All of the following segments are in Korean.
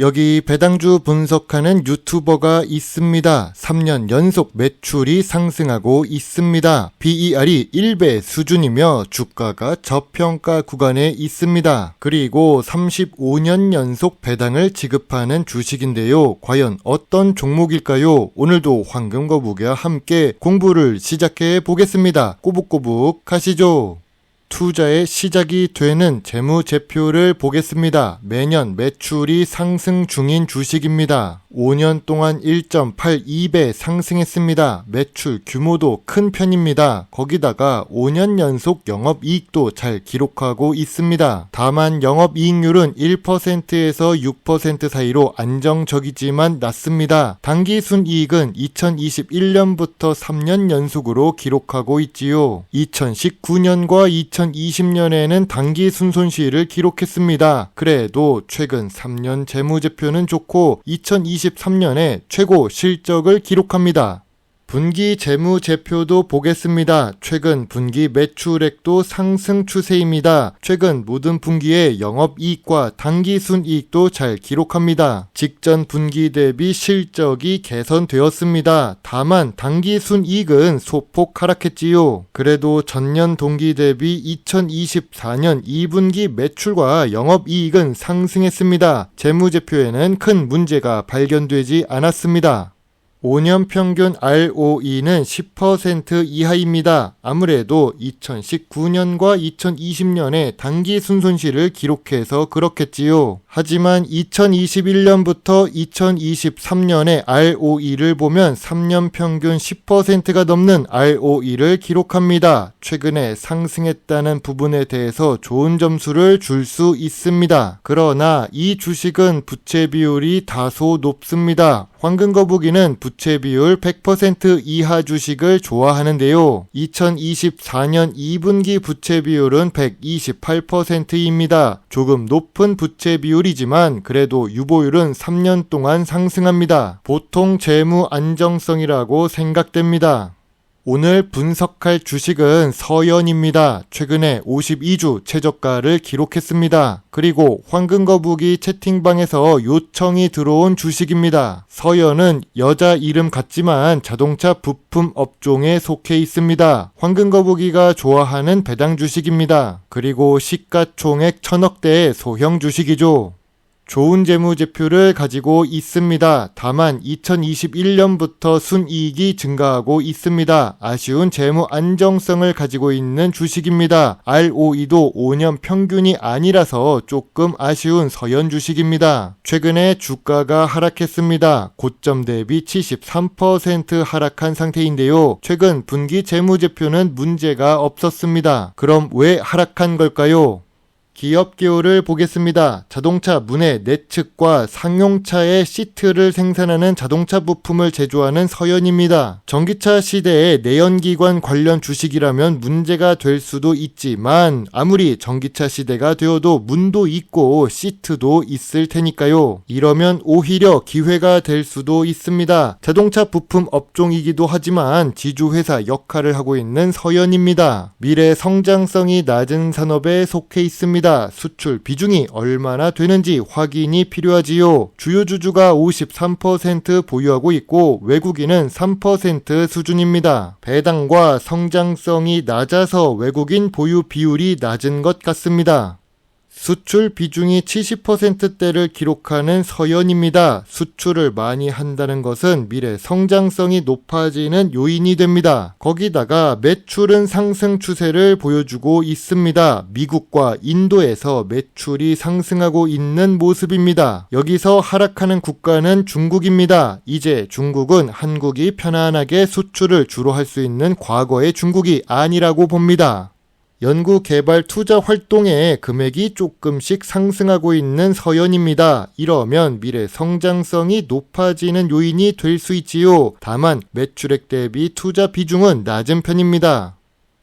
여기 배당주 분석하는 유튜버가 있습니다. 3년 연속 매출이 상승하고 있습니다. BER이 1배 수준이며 주가가 저평가 구간에 있습니다. 그리고 35년 연속 배당을 지급하는 주식인데요. 과연 어떤 종목일까요? 오늘도 황금거북이와 함께 공부를 시작해 보겠습니다. 꼬북꼬북 가시죠. 투자의 시작이 되는 재무제표를 보겠습니다. 매년 매출이 상승 중인 주식입니다. 5년 동안 1.82배 상승했습니다. 매출 규모도 큰 편입니다. 거기다가 5년 연속 영업이익도 잘 기록하고 있습니다. 다만 영업이익률은 1%에서 6% 사이로 안정적이지만 낮습니다. 단기 순이익은 2021년부터 3년 연속으로 기록하고 있지요. 2019년과 2020년에는 단기 순손실을 기록했습니다. 그래도 최근 3년 재무제표는 좋고 2023년에 최고 실적을 기록합니다. 분기 재무제표도 보겠습니다. 최근 분기 매출액도 상승 추세입니다. 최근 모든 분기의 영업이익과 당기순이익도 잘 기록합니다. 직전 분기 대비 실적이 개선되었습니다. 다만 당기순이익은 소폭 하락했지요. 그래도 전년 동기 대비 2024년 2분기 매출과 영업이익은 상승했습니다. 재무제표에는 큰 문제가 발견되지 않았습니다. 5년 평균 ROE는 10% 이하입니다. 아무래도 2019년과 2020년에 단기 순손실을 기록해서 그렇겠지요. 하지만 2021년부터 2023년의 ROE를 보면 3년 평균 10%가 넘는 ROE를 기록합니다. 최근에 상승했다는 부분에 대해서 좋은 점수를 줄 수 있습니다. 그러나 이 주식은 부채 비율이 다소 높습니다. 황금거북이는 부채 비율 100% 이하 주식을 좋아하는데요. 2024년 2분기 부채 비율은 128%입니다. 조금 높은 부채 비율이지만 그래도 유보율은 3년 동안 상승합니다. 보통 재무 안정성이라고 생각됩니다. 오늘 분석할 주식은 서연입니다. 최근에 52주 최저가를 기록했습니다. 그리고 황금거북이 채팅방에서 요청이 들어온 주식입니다. 서연은 여자 이름 같지만 자동차 부품 업종에 속해 있습니다. 황금거북이가 좋아하는 배당 주식입니다. 그리고 시가총액 천억대의 소형 주식이죠. 좋은 재무제표를 가지고 있습니다. 다만 2021년부터 순이익이 증가하고 있습니다. 아쉬운 재무 안정성을 가지고 있는 주식입니다. ROE도 5년 평균이 아니라서 조금 아쉬운 서연 주식입니다. 최근에 주가가 하락했습니다. 고점 대비 73% 하락한 상태인데요. 최근 분기 재무제표는 문제가 없었습니다. 그럼 왜 하락한 걸까요? 기업 기호를 보겠습니다. 자동차 문의 내측과 상용차의 시트를 생산하는 자동차 부품을 제조하는 서연입니다. 전기차 시대의 내연기관 관련 주식이라면 문제가 될 수도 있지만 아무리 전기차 시대가 되어도 문도 있고 시트도 있을 테니까요. 이러면 오히려 기회가 될 수도 있습니다. 자동차 부품 업종이기도 하지만 지주회사 역할을 하고 있는 서연입니다. 미래 성장성이 낮은 산업에 속해 있습니다. 수출 비중이 얼마나 되는지 확인이 필요하지요. 주요 주주가 53% 보유하고 있고 외국인은 3% 수준입니다. 배당과 성장성이 낮아서 외국인 보유 비율이 낮은 것 같습니다. 수출 비중이 70%대를 기록하는 서연입니다. 수출을 많이 한다는 것은 미래 성장성이 높아지는 요인이 됩니다. 거기다가 매출은 상승 추세를 보여주고 있습니다. 미국과 인도에서 매출이 상승하고 있는 모습입니다. 여기서 하락하는 국가는 중국입니다. 이제 중국은 한국이 편안하게 수출을 주로 할 수 있는 과거의 중국이 아니라고 봅니다. 연구 개발 투자 활동에 금액이 조금씩 상승하고 있는 서연입니다. 이러면 미래 성장성이 높아지는 요인이 될 수 있지요. 다만 매출액 대비 투자 비중은 낮은 편입니다.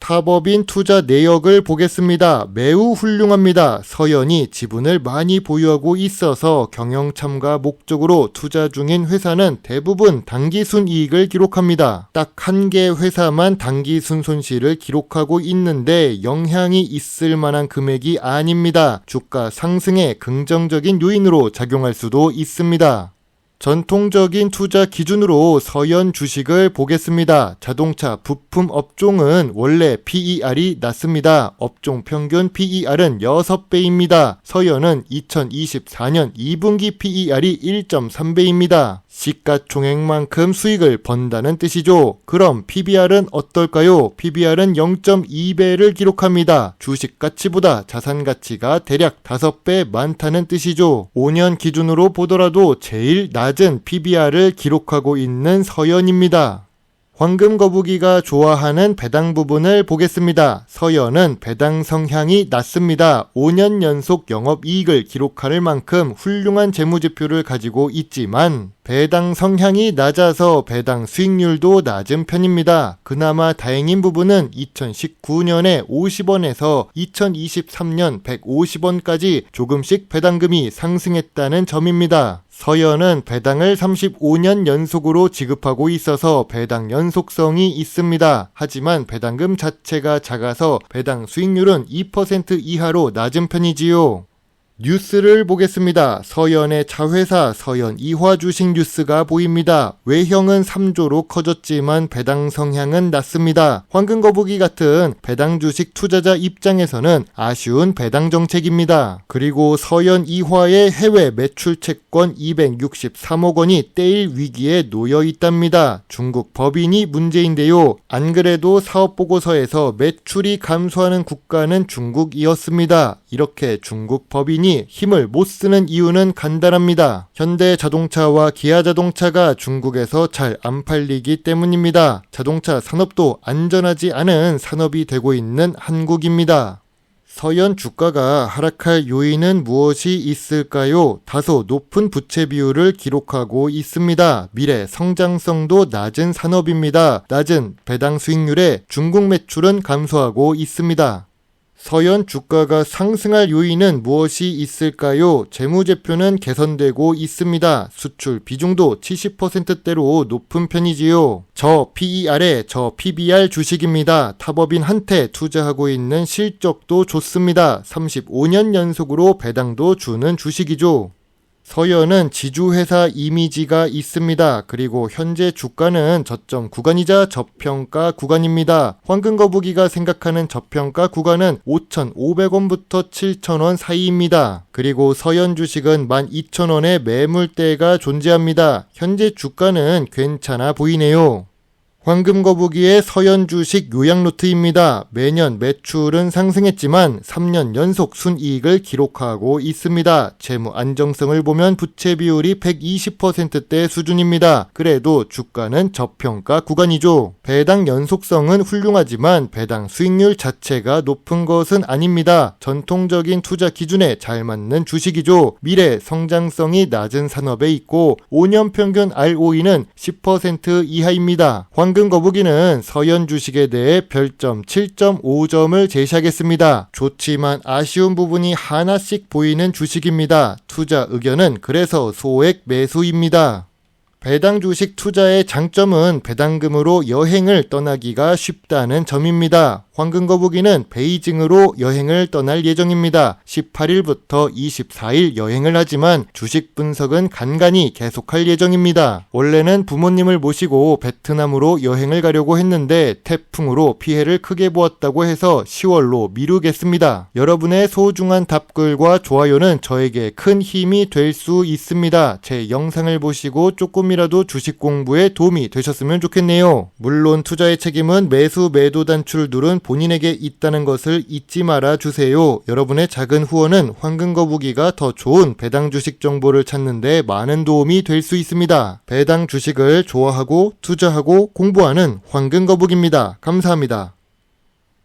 타법인 투자 내역을 보겠습니다. 매우 훌륭합니다. 서연이 지분을 많이 보유하고 있어서 경영 참가 목적으로 투자 중인 회사는 대부분 단기순 이익을 기록합니다. 딱 한 개 회사만 단기순 손실을 기록하고 있는데 영향이 있을 만한 금액이 아닙니다. 주가 상승에 긍정적인 요인으로 작용할 수도 있습니다. 전통적인 투자 기준으로 서연 주식을 보겠습니다. 자동차 부품 업종은 원래 PER이 낮습니다. 업종 평균 PER은 6배입니다. 서연은 2024년 2분기 PER이 1.3배입니다. 시가총액만큼 수익을 번다는 뜻이죠. 그럼 PBR은 어떨까요? PBR은 0.2배를 기록합니다. 주식 가치보다 자산 가치가 대략 5배 많다는 뜻이죠. 5년 기준으로 보더라도 제일 낮은 PBR을 기록하고 있는 서연입니다. 황금 거북이가 좋아하는 배당 부분을 보겠습니다. 서연은 배당 성향이 낮습니다. 5년 연속 영업 이익을 기록할 만큼 훌륭한 재무지표를 가지고 있지만 배당 성향이 낮아서 배당 수익률도 낮은 편입니다. 그나마 다행인 부분은 2019년에 50원에서 2023년 150원까지 조금씩 배당금이 상승했다는 점입니다. 서연은 배당을 35년 연속으로 지급하고 있어서 배당 연속성이 있습니다. 하지만 배당금 자체가 작아서 배당 수익률은 2% 이하로 낮은 편이지요. 뉴스를 보겠습니다. 서연의 자회사 서연 이화 주식 뉴스가 보입니다. 외형은 3조로 커졌지만 배당 성향은 낮습니다. 황금거북이 같은 배당 주식 투자자 입장에서는 아쉬운 배당 정책입니다. 그리고 서연 이화의 해외 매출 채권 263억 원이 떼일 위기에 놓여 있답니다. 중국 법인이 문제인데요. 안 그래도 사업 보고서에서 매출이 감소하는 국가는 중국이었습니다. 이렇게 중국 법인이 힘을 못 쓰는 이유는 간단합니다. 현대 자동차와 기아 자동차가 중국에서 잘 안 팔리기 때문입니다. 자동차 산업도 안전하지 않은 산업이 되고 있는 한국입니다. 서연 주가가 하락할 요인은 무엇이 있을까요? 다소 높은 부채 비율을 기록하고 있습니다. 미래 성장성도 낮은 산업입니다. 낮은 배당 수익률에 중국 매출은 감소하고 있습니다. 서연 주가가 상승할 요인은 무엇이 있을까요? 재무제표는 개선되고 있습니다. 수출 비중도 70%대로 높은 편이지요. 저 PER에 저 PBR 주식입니다. 타법인 한테 투자하고 있는 실적도 좋습니다. 35년 연속으로 배당도 주는 주식이죠. 서연은 지주회사 이미지가 있습니다. 그리고 현재 주가는 저점 구간이자 저평가 구간입니다. 황금거북이가 생각하는 저평가 구간은 5,500원부터 7,000원 사이입니다. 그리고 서연 주식은 12,000원의 매물대가 존재합니다. 현재 주가는 괜찮아 보이네요. 황금거북이의 서연 주식 요약 노트입니다. 매년 매출은 상승했지만 3년 연속 순이익을 기록하고 있습니다. 재무 안정성을 보면 부채 비율이 120%대 수준입니다. 그래도 주가는 저평가 구간이죠. 배당 연속성은 훌륭하지만 배당 수익률 자체가 높은 것은 아닙니다. 전통적인 투자 기준에 잘 맞는 주식이죠. 미래 성장성이 낮은 산업에 있고 5년 평균 ROE는 10% 이하입니다. 황금 거북이는 서연 주식에 대해 별점 7.5점을 제시하겠습니다. 좋지만 아쉬운 부분이 하나씩 보이는 주식입니다. 투자 의견은 그래서 소액 매수입니다. 배당 주식 투자의 장점은 배당금으로 여행을 떠나기가 쉽다는 점입니다. 황금거북이는 베이징으로 여행을 떠날 예정입니다. 18일부터 24일 여행을 하지만 주식 분석은 간간히 계속할 예정입니다. 원래는 부모님을 모시고 베트남으로 여행을 가려고 했는데 태풍으로 피해를 크게 보았다고 해서 10월로 미루겠습니다. 여러분의 소중한 답글과 좋아요는 저에게 큰 힘이 될 수 있습니다. 제 영상을 보시고 조금이라도 주식 공부에 도움이 되셨으면 좋겠네요. 물론 투자의 책임은 매수 매도 단추를 누른 본인에게 있다는 것을 잊지 말아 주세요. 여러분의 작은 후원은 황금거북이가 더 좋은 배당 주식 정보를 찾는데 많은 도움이 될 수 있습니다. 배당 주식을 좋아하고 투자하고 공부하는 황금거북입니다. 감사합니다.